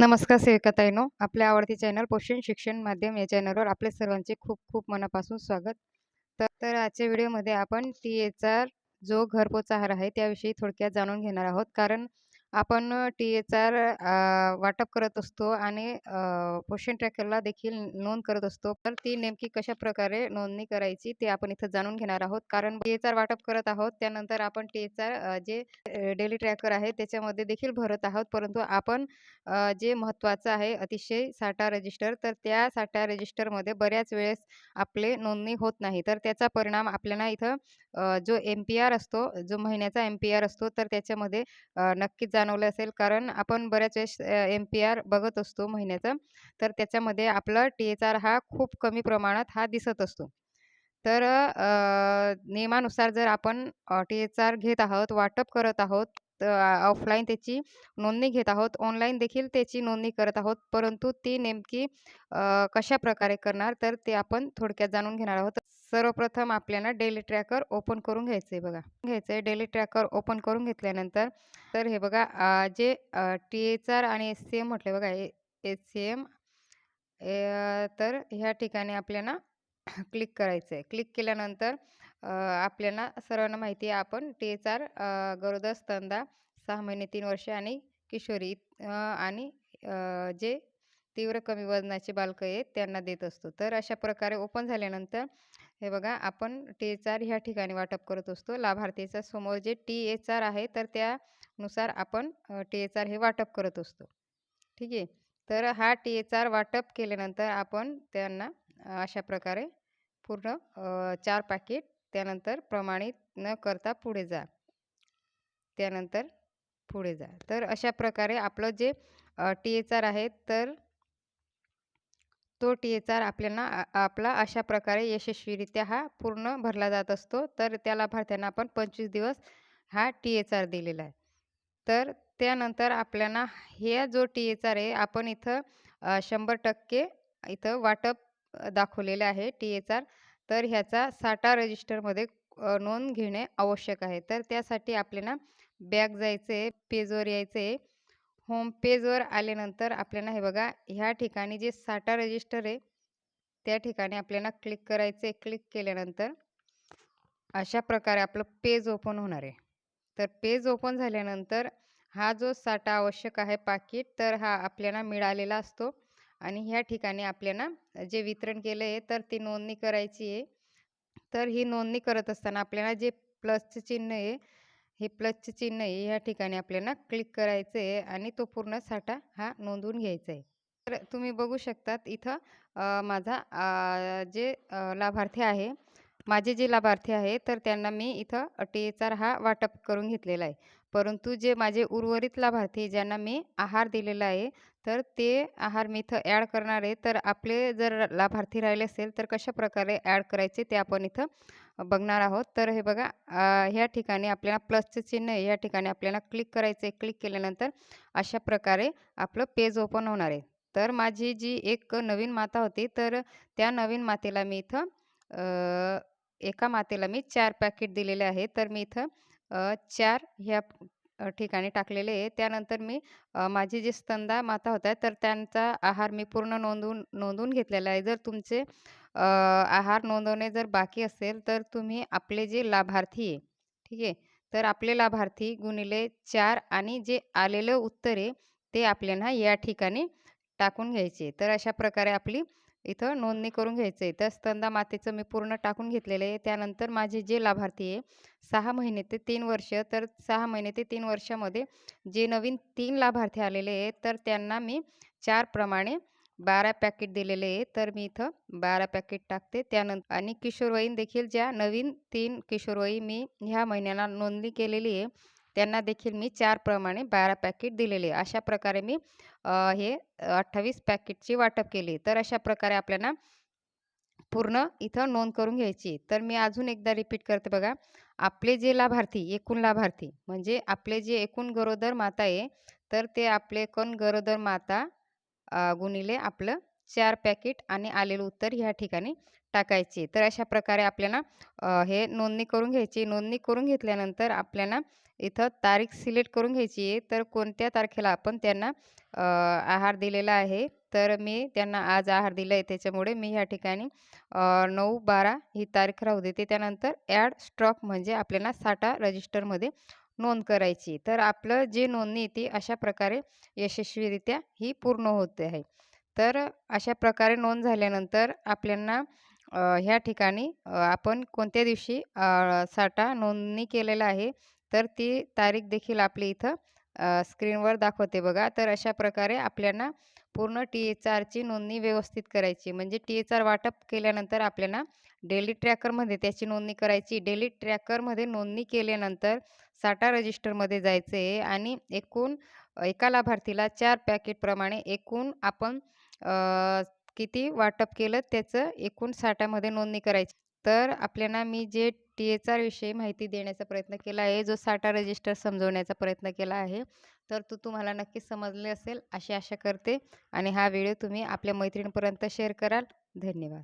नमस्कार सेविकाताईंनो, आपल्या आवडती चॅनल पोषण शिक्षण माध्यम या चॅनलवर आपल्या सर्वांचे खूप खूप मनापासून स्वागत. तर तर आजच्या व्हिडिओमध्ये आपण टी एचा जो घरपोच आहार आहे त्याविषयी थोडक्यात जाणून घेणार आहोत. कारण आपण टी-एच-आर वाटप करत असतो आणि पोषण ट्रॅकरला देखील नोंद करत असतो. तर ती नेमकी कशा प्रकारे नोंदणी करायची ते आपण इथं जाणून घेणार आहोत. कारण टी-एच-आर वाटप करत आहोत, त्यानंतर आपण टी-एच-आर जे डेली ट्रॅकर आहे त्याच्यामध्ये देखील भरत आहोत. परंतु आपण जे महत्त्वाचं आहे अतिशय साठा रजिस्टर, तर त्या साठा रजिस्टरमध्ये बऱ्याच वेळेस आपले नोंदणी होत नाही. तर त्याचा परिणाम आपल्याला इथं जो एम-पी-आर असतो, जो महिन्याचा एम-पी-आर असतो, तर त्याच्यामध्ये नक्कीच जाणवलं असेल. कारण आपण बऱ्याच वेळेस एम-पी-आर बघत असतो महिन्याचा, तर त्याच्यामध्ये आपला टी-एच-आर हा खूप कमी प्रमाणात हा दिसत असतो. तर नियमानुसार जर आपण टी-एच-आर घेत आहोत, वाटप करत आहोत, ऑफलाईन त्याची नोंदणी घेत आहोत, ऑनलाईन देखील त्याची नोंदणी करत आहोत. परंतु ती नेमकी कशा प्रकारे करणार, तर ते आपण थोडक्यात जाणून घेणार आहोत. सर्वप्रथम आपल्याला डेली ट्रॅकर ओपन करून घ्यायचं आहे बघा. घ्यायचं आहे डेली ट्रॅकर ओपन करून घेतल्यानंतर तर हे बघा जे टी-एच-आर आणि एस सी एम म्हटले बघा ए एच-सी-एम तर ह्या ठिकाणी आपल्याला क्लिक करायचं आहे. क्लिक केल्यानंतर आपल्याला सर्वांना माहिती आहे आपण टी-एच-आर गरोदर, स्तनदा, सहा महिने, तीन वर्षे आणि किशोरी आणि जे तीव्र कमी वजनाचे बालकं आहेत त्यांना देत असतो. तर अशा प्रकारे ओपन झाल्यानंतर हे बघा आपण टी-एच-आर ह्या ठिकाणी वाटप करत असतो. लाभार्थीच्या समोर जे टी-एच-आर आहे तर त्यानुसार आपण टी-एच-आर हे वाटप करत असतो. ठीक आहे. तर हा टी-एच-आर वाटप केल्यानंतर आपण त्यांना अशा प्रकारे पूर्ण चार पॅकेट त्यानंतर प्रमाणित न करता पुढे जा. त्यानंतर पुढे जा. तर अशा प्रकारे आपलं जे टी-एच-आर आहे तर तो टी-एच-आर आपल्याला आपला अशा प्रकारे यशस्वीरित्या हा पूर्ण भरला जात असतो. तर त्या लाभार्थ्यांना आपण 25 दिवस हा टी-एच-आर दिलेला आहे. तर त्यानंतर आपल्याला हे जो टी-एच-आर आहे आपण इथं शंभर टक्के इथं वाटप दाखवलेलं आहे टी-एच-आर. तर ह्याचा साठा रजिस्टरमध्ये नोंद घेणे आवश्यक आहे. तर त्यासाठी आपल्याला बॅग जायचे पेजवर यायचे आहे. होम पेजवर आल्यानंतर आपल्याला हे बघा ह्या ठिकाणी जे साठा रजिस्टर आहे, त्या ठिकाणी आपल्याला क्लिक करायचं आहे. क्लिक केल्यानंतर अशा प्रकारे आपलं पेज ओपन होणार आहे. तर पेज ओपन झाल्यानंतर हा जो साठा आवश्यक आहे पाकीट, तर हा आपल्याला मिळालेला असतो आणि ह्या ठिकाणी आपल्याला जे वितरण केलं आहे, तर ती नोंदणी करायची आहे. तर ही नोंदणी करत असताना आपल्याला जे प्लसचं चिन्ह आहे, हे प्लसचे चिन्ह आहे ह्या ठिकाणी आपल्याला क्लिक करायचं आहे आणि तो पूर्ण साठा हा नोंदवून घ्यायचा आहे. तर तुम्ही बघू शकतात इथं माझा जे लाभार्थी आहे, माझे जे लाभार्थी आहे, तर त्यांना मी इथं टी-एच-आर हा वाटप करून घेतलेला आहे. परंतु जे माझे उर्वरित लाभार्थी ज्यांना मी आहार दिलेला आहे, तर ते आहार मी इथं ॲड करणार आहे. तर आपले जर लाभार्थी राहिले असेल, तर कशा प्रकारे ॲड करायचे ते आपण इथं बघणार आहोत. तर हे बघा ह्या ठिकाणी आपल्याला प्लसचं चिन्ह आहे, या ठिकाणी आपल्याला क्लिक करायचं आहे. क्लिक केल्यानंतर अशा प्रकारे आपलं पेज ओपन होणार आहे. तर माझी जी एक नवीन माता होती, तर त्या नवीन मातेला मी इथं एका मातेला मी चार पॅकेट दिलेले आहे तर मी इथं चार ह्या ठिकाणी टाकलेले आहे. त्यानंतर मी माझी जी स्तनदा माता होत्या, तर त्यांचा आहार मी पूर्ण नोंदवून नोंदवून घेतलेला आहे. जर तुमचे आहार नोंदवणे जर बाकी असेल, तर तुम्ही आपले जे लाभार्थी आहे, ठीक आहे. तर आपले लाभार्थी गुणिले चार आणि जे आलेलं उत्तर आहे, ते आपल्याला या ठिकाणी टाकून घ्यायचे. तर अशा प्रकारे आपली इथं नोंदणी करून घ्यायचं आहे. तर स्तंदा मातेचं मी पूर्ण टाकून घेतलेलं आहे. त्यानंतर माझे जे लाभार्थी आहे सहा महिने ते तीन वर्ष, तर सहा महिने ते तीन वर्षामध्ये जे नवीन तीन लाभार्थी आलेले आहेत, तर त्यांना मी 4 प्रमाणे 12 पॅकेट दिलेले आहे. तर मी इथं 12 पॅकेट टाकते. त्यानंतर आणि किशोरवयीन देखील ज्या नवीन तीन किशोरवयीन मी ह्या महिन्याला नोंदणी केलेली आहे, त्यांना देखील मी 4 प्रमाणे 12 पॅकेट दिलेले अशा प्रकारे मी हे 28 पॅकेटची वाटप केली. तर अशा प्रकारे आपल्याला पूर्ण इथं नोंद करून घ्यायची तर मी अजून एकदा रिपीट करते बघा. आपले जे लाभार्थी, एकूण लाभार्थी म्हणजे आपले जे एकूण गरोदर माता आहे, तर ते आपले कण गरोदर माता गुणिले आपलं चार पॅकेट आणि आलेलं उत्तर ह्या ठिकाणी टाकायचे. तर अशा प्रकारे आपल्याला हे नोंदणी करून घ्यायची. नोंदणी करून घेतल्यानंतर आपल्याला इथं तारीख सिलेक्ट करून घ्यायची आहे. तर कोणत्या तारखेला आपण त्यांना आहार दिलेला आहे? तर मी त्यांना आज आहार दिला आहे. त्याच्यामुळे मी ह्या ठिकाणी नऊ बारा ही तारीख राहू देते. त्यानंतर ॲड स्टॉक म्हणजे आपल्याला साठा रजिस्टरमध्ये नोंद करायची. तर आपलं जे नोंदणी ती अशा प्रकारे यशस्वीरित्या ही पूर्ण होते आहे. तर अशा प्रकारे नोंद झाल्यानंतर आपल्यांना ह्या ठिकाणी आपण कोणत्या दिवशी साठा नोंदणी केलेला आहे तर ती तारीख देखील आपली इथं स्क्रीनवर दाखवते बघा. तर अशा प्रकारे आपल्याला पूर्ण टी एच आरची नोंदणी व्यवस्थित करायची. म्हणजे टी एच आर वाटप केल्यानंतर आपल्याला डेली ट्रॅकरमध्ये त्याची नोंदणी करायची. डेली ट्रॅकरमध्ये नोंदणी केल्यानंतर साठा रजिस्टरमध्ये जायचं आहे आणि एकूण एका लाभार्थीला चार पॅकेटप्रमाणे एकूण आपण किती वाटप केलं त्याचं एकूण साठामध्ये नोंदणी करायची. तर आपल्याला मी जे टी एच आरविषयी माहिती देण्याचा प्रयत्न केला आहे जो साठा रजिस्टर समजवण्याचा प्रयत्न केला आहे तर तो तुम्हाला नक्की समजले असेल अशी आशा करते. आणि हा व्हिडिओ तुम्ही आपल्या मैत्रिणीपर्यंत शेअर कराल. धन्यवाद.